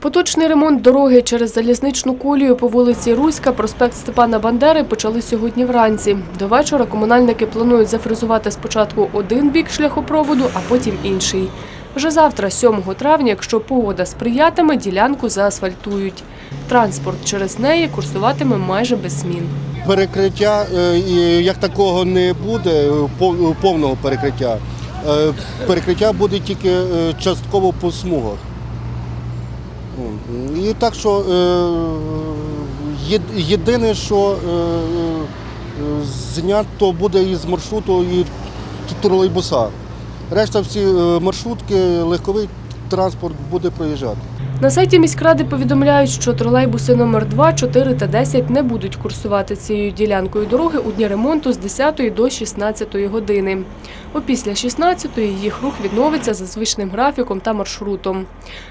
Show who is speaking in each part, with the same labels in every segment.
Speaker 1: Поточний ремонт дороги через залізничну колію по вулиці Руська, проспект Степана Бандери почали сьогодні вранці. До вечора комунальники планують зафрезувати спочатку один бік шляхопроводу, а потім інший. Вже завтра, 7 травня, якщо погода сприятиме, ділянку заасфальтують. Транспорт через неї курсуватиме майже без змін.
Speaker 2: Перекриття е, як такого не буде, е, повного перекриття. Е, Перекриття буде тільки частково по смугах. І так що е, єдине, що е, е, знято буде із маршруту і тролейбуса. Решта всі маршрутки, легковий транспорт буде проїжджати.
Speaker 1: На сайті міськради повідомляють, що тролейбуси номер 2, 4 та 10 не будуть курсувати цією ділянкою дороги у дні ремонту з 10 до 16 години. Опісля 16 їх рух відновиться за звичним графіком та маршрутом.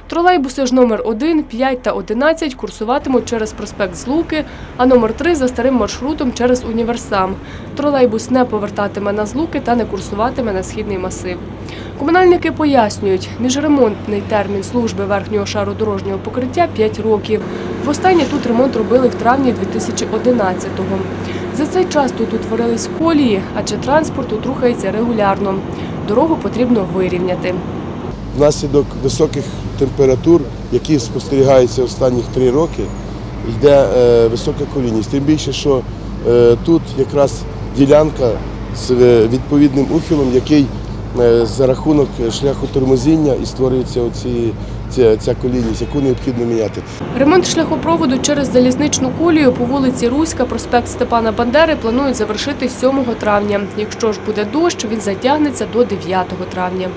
Speaker 1: Тролейбуси ж номер 1, 5 та 11 курсуватимуть через проспект Злуки, а номер 3 за старим маршрутом через універсам. Тролейбус не повертатиме на Злуки та не курсуватиме на східний масив. Комунальники пояснюють, міжремонтний термін служби верхнього шару дорожнього покриття 5 років. Востаннє тут ремонт робили в травні 2011-го. За цей час тут утворились колії, адже транспорт тут рухається регулярно. Дорогу потрібно вирівняти.
Speaker 3: Внаслідок високих температур, які спостерігаються останні три роки, йде е, висока колійність. Тим більше, що е, тут якраз ділянка з е, відповідним ухилом, який за рахунок шляху тормозіння і створюється оці, ця, ця колійність, яку необхідно міняти.
Speaker 1: Ремонт шляхопроводу через залізничну колію по вулиці Руська, проспект Степана Бандери планують завершити 7 травня. Якщо ж буде дощ, він затягнеться до 9 травня.